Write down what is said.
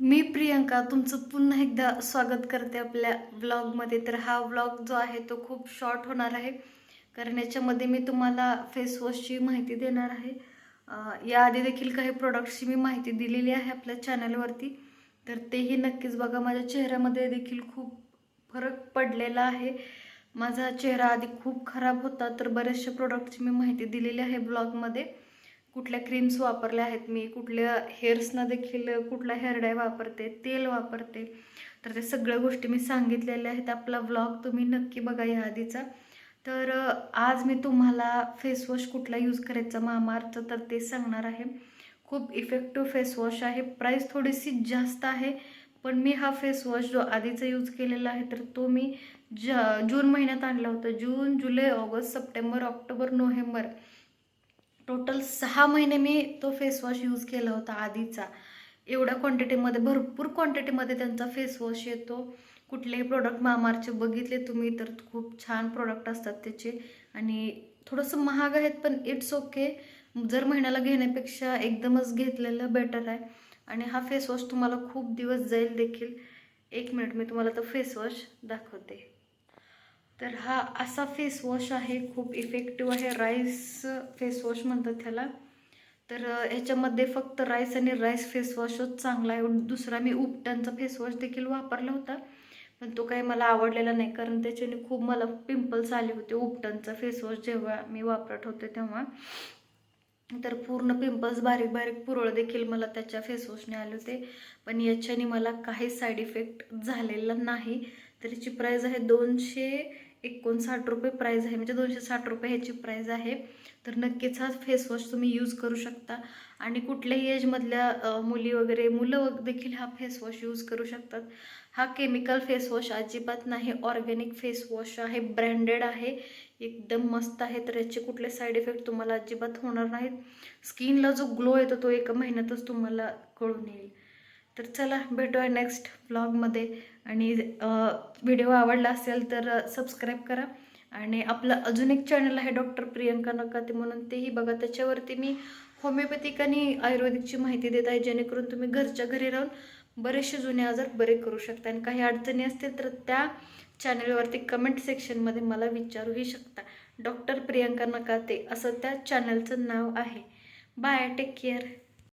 मी प्रियंका तुमचं पुन्हा एकदा स्वागत करते आपल्या ब्लॉगमध्ये तर हा ब्लॉग जो आहे तो खूप शॉर्ट होणार आहे. कारण याच्यामध्ये मी तुम्हाला फेसवॉशची माहिती देणार आहे. याआधी देखील काही प्रोडक्ट्सची मी माहिती दिलेली आहे आपल्या चॅनलवरती तर तेही नक्कीच बघा माझ्या चेहऱ्यामध्ये देखील खूप फरक पडलेला आहे. माझा चेहरा आधी खूप खराब होता तर बरेचशा प्रोडक्टची मी माहिती दिलेली आहे ब्लॉगमध्ये कुठल्या क्रीम्स वापरल्या आहेत मी कुठल्या हेअर्सना देखील कुठला हेअर डाय वापरते तेल वापरते. तर ते सगळ्या गोष्टी मी सांगितलेल्या आहेत. आपला व्लॉग तुम्ही नक्की बघा या आधीचा तर आज मी तुम्हाला फेसवॉश कुठला यूज करायचा मामाअर्थचं तर ते सांगणार आहे. खूप इफेक्टिव्ह फेसवॉश आहे. प्राईस थोडीशी जास्त आहे पण मी हा फेसवॉश जो आधीचा यूज केलेला आहे तर तो मी ज जून महिन्यात आणला होता. जून जुलै August September October November. Total सहा महिने मी तो फेसवॉश यूज केला होता आधीचा. एवढ्या क्वांटिटीमध्ये भरपूर क्वांटिटीमध्ये त्यांचा फेसवॉश येतो. कुठलेही प्रोडक्ट मामारचे बघितले तुम्ही तर खूप छान प्रोडक्ट असतात त्याचे. आणि थोडंसं महाग आहेत पण इट्स ओके जर महिन्याला घेण्यापेक्षा एकदमच घेतलेलं बेटर आहे. आणि हा फेसवॉश तुम्हाला खूप दिवस जाईल देखील. एक मिनिट मी तुम्हाला तो फेसवॉश दाखवते. तर हा असा फेसवॉश आहे खूप इफेक्टिव्ह आहे. राईस फेसवॉश म्हणतात त्याला. तर ह्याच्यामध्ये फक्त राईस आणि राईस फेसवॉशच चांगला आहे. दुसरा मी उपटनचा फेसवॉश देखील वापरला होता. पण तो काही मला आवडलेला नाही कारण त्याच्याने खूप मला पिंपल्स आले होते उपटनचा फेसवॉश जेव्हा मी वापरत होते तेव्हा. तर पूर्ण पिंपल्स बारीक बारीक पुरळ देखील मला त्याच्या फेसवॉशने आले होते. पण याच्याने मला काही साईड इफेक्ट झालेला नाही. तर याची प्राईज आहे दोनशे एकोणसाठ रुपये प्राईज आहे म्हणजे दोनशे साठ रुपये ह्याची प्राईज आहे. तर नक्कीच हा फेसवॉश तुम्ही यूज करू शकता. आणि कुठल्याही एजमधल्या मुली वगैरे मुलं देखील हा फेसवॉश यूज करू शकतात. हा केमिकल फेसवॉश अजिबात नाही ऑर्गॅनिक फेसवॉश आहे ब्रँडेड आहे. एकदम मस्त आहे तर याचे कुठले साईड इफेक्ट तुम्हाला अजिबात होणार नाहीत. स्किनला जो ग्लो येतो तो एका महिन्यातच तुम्हाला कळून येईल. तर चला भेटूया नेक्स्ट ब्लॉगमध्ये आणि व्हिडिओ आवडला असेल तर सबस्क्राईब करा. आणि आपलं अजून एक चॅनल आहे डॉक्टर प्रियंका नकाते म्हणून तेही बघा. त्याच्यावरती मी होमिओपॅथिक आणि आयुर्वेदिकची माहिती देत आहे जेणेकरून तुम्ही घरच्या घरी राहून बरेचसे जुने आजार बरे करू शकता. आणि काही अडचणी असतील तर त्या चॅनलवरती कमेंट सेक्शनमध्ये मला विचारूही शकता. डॉक्टर प्रियंका नकाते असं त्या चॅनलचं नाव आहे. Bye take care